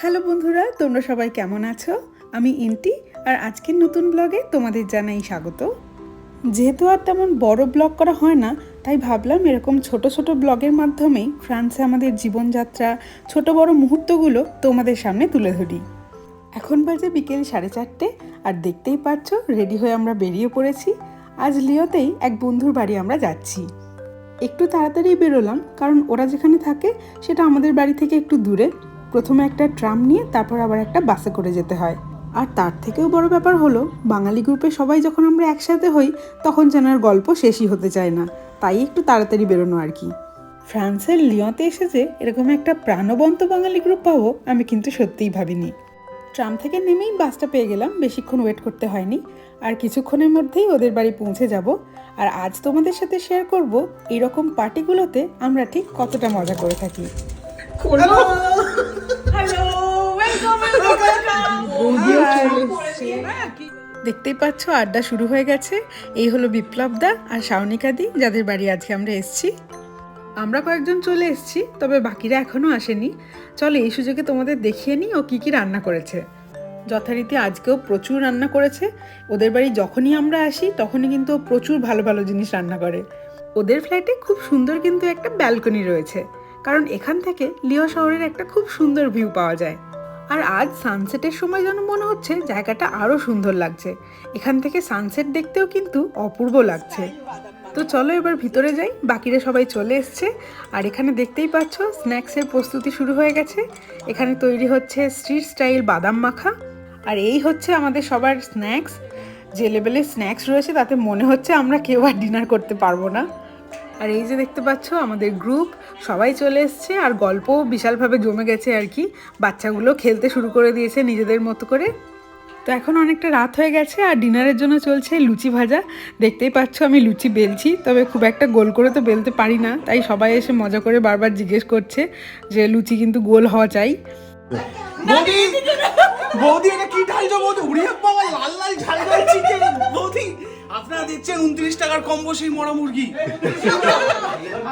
Hello বন্ধুরা, তোমরা সবাই কেমন আছো? আমি ইন্টি, আর আজকের নতুন ব্লগে তোমাদের জানাই স্বাগত। যেহেতু আর তেমন বড় ব্লগ করা হয় না, তাই ভাবলাম এরকম ছোট ছোট ব্লগের মাধ্যমেই ফ্রান্সে আমাদের জীবনযাত্রা, ছোট বড় মুহূর্তগুলো তোমাদের সামনে তুলে ধরি। এখন বাজে বিকেল সাড়ে চারটে, আর দেখতেই পাচ্ছ রেডি হয়ে আমরা বেরিয়ে পড়েছি। আজ লিওতেই এক বন্ধুর বাড়ি আমরা যাচ্ছি। একটু তাড়াতাড়ি বেরোলাম, কারণ ওরা যেখানে থাকে সেটা আমাদের বাড়ি থেকে একটু দূরে। প্রথমে একটা ট্রাম নিয়ে তারপর আবার একটা বাসে করে যেতে হয়। আর তার থেকেও বড় ব্যাপার হলো, বাঙালি গ্রুপে সবাই যখন আমরা একসাথে হই, তখন যেন আর গল্প শেষই হতে চায় না। তাই একটু তাড়াতাড়ি বেরোনো আর কি। ফ্রান্সের লিয়তে এসে যে এরকম একটা প্রাণবন্ত বাঙালি গ্রুপ পাবো, আমি কিন্তু সত্যিই ভাবিনি। ট্রাম থেকে নেমেই বাসটা পেয়ে গেলাম, বেশিক্ষণ ওয়েট করতে হয়নি। আর কিছুক্ষণের মধ্যেই ওদের বাড়ি পৌঁছে যাব। আর আজ তোমাদের সাথে শেয়ার করব, এরকম পার্টিগুলোতে আমরা ঠিক কতটা মজা করে থাকি। দেখতেই পাচ্ছ আড্ডা শুরু হয়ে গেছে। এই হলো বিপ্লব দা আর শাওনিকা দি যাদের বাড়ি আজকে আমরা এসেছি। আমরা কয়েকজন চলে এসছি তবে বাকিরা এখনও আসেনি। চলো এই সুযোগে তোমাদের দেখিয়ে নিই ও কী কী রান্না করেছে। যথারীতি আজকেও প্রচুর রান্না করেছে। ওদের বাড়ি যখনই আমরা আসি তখনই কিন্তু প্রচুর ভালো ভালো জিনিস রান্না করে। ওদের ফ্ল্যাটে খুব সুন্দর কিন্তু একটা ব্যালকনি রয়েছে। কারণ এখান থেকে লিও শহরের একটা খুব সুন্দর ভিউ পাওয়া যায়। আর আজ সানসেটের সময় যেন মনে হচ্ছে জায়গাটা আরও সুন্দর লাগছে। এখান থেকে সানসেট দেখতেও কিন্তু অপূর্ব লাগছে। তো চলো এবার ভিতরে যাই, বাকিরা সবাই চলে এসছে। আর এখানে দেখতেই পাচ্ছ স্ন্যাক্সের প্রস্তুতি শুরু হয়ে গেছে। এখানে তৈরি হচ্ছে স্ট্রিট স্টাইল বাদাম মাখা। আর এই হচ্ছে আমাদের সবার স্ন্যাক্স যে লেভেলের স্ন্যাক্স রয়েছে তাতে মনে হচ্ছে আমরা কেউ আর ডিনার করতে পারব না। আর এই যে দেখতে পাচ্ছ, আমাদের গ্রুপ সবাই চলে এসছে আর গল্পও বিশালভাবে জমে গেছে আর কি। বাচ্চাগুলো খেলতে শুরু করে দিয়েছে নিজেদের মতো করে। তো এখন অনেকটা রাত হয়ে গেছে আর ডিনারের জন্য চলছে লুচি ভাজা। দেখতেই পাচ্ছ আমি লুচি বেলছি, তবে খুব একটা গোল করে তো বেলতে পারি না। তাই সবাই এসে মজা করে বারবার জিজ্ঞেস করছে যে লুচি কিন্তু গোল হওয়া চাই। বৌদি এটা কি বৌদি? উড়িয়ে লাল লাল ঝাল দেখছেন উনত্রিশ টাকার কম বসেই মরা মুরগি।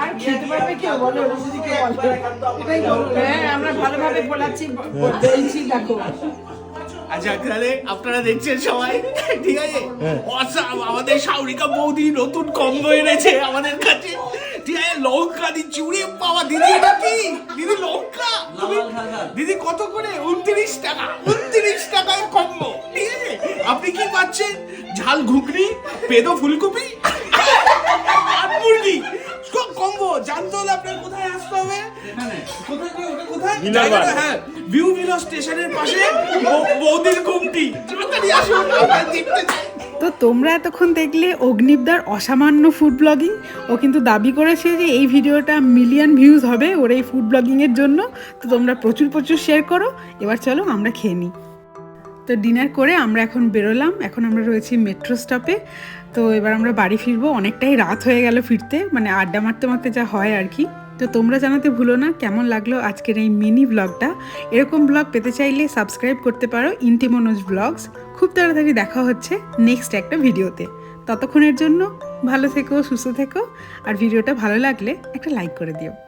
আর খেতে পারবে কেউ বলো যদি কেউ বলে। হ্যাঁ আমরা ভালোভাবে বলাচ্ছি বলছি দেখো। আচ্ছা তাহলে আপনারা দেখছেন সবাই ঠিক আছে? অসাম আমাদের সাউরিকা বৌদি নতুন কম্বো এনেছে আমাদের কাছে। ঠিক আছে লঙ্কা দিচ্ছি উড়িয়ে বাবা দিদি এটা কি? দিদি লঙ্কা? দিদি কত করে? উনত্রিশ টাকা উনত্রিশ টাকায় কম্বো ঠিক আছে? আপনি কি পাচ্ছেন? ঝাল ঘুগনি পেদো ফুলকপি? আর মুরগি? কম্বো জানতে হলে আপনার কোথায় আসতে হবে? কোথায় কি ওটা কোথায়? জায়গাটা, হ্যাঁ ভিউ ভিলো স্টেশনের পাশে বৌদির গুমটি তাড়াতাড়ি আসুন। আমরা দেখতে চাই তো তোমরা এতক্ষণ দেখলে অগ্নিবদার অসামান্য ফুড ব্লগিং ও কিন্তু দাবি করেছে যে এই ভিডিওটা মিলিয়ন ভিউজ হবে ওর এই ফুড ব্লগিংয়ের জন্য। তো তোমরা প্রচুর প্রচুর শেয়ার করো। এবার চলো আমরা খেয়ে নিই। তো ডিনার করে আমরা এখন বেরোলাম। এখন আমরা রয়েছি মেট্রো স্টপে। তো এবার আমরা বাড়ি ফিরবো। অনেকটাই রাত হয়ে গেল ফিরতে। মানে আড্ডা মারতে মারতে যা হয় আর কি। তো তোমরা জানাতে ভুলো না, কেমন লাগল আজকের এই মিনি ব্লগটা এরকম ব্লগ পেতে চাইলে সাবস্ক্রাইব করতে পারো ইন্টিমনোজ ব্লগস খুব তাড়াতাড়ি দেখা হচ্ছে নেক্সট একটা ভিডিওতে। ততক্ষণের জন্য ভালো থেকো, সুস্থ থেকো। আর ভিডিওটা ভালো লাগলে একটা লাইক করে দিও।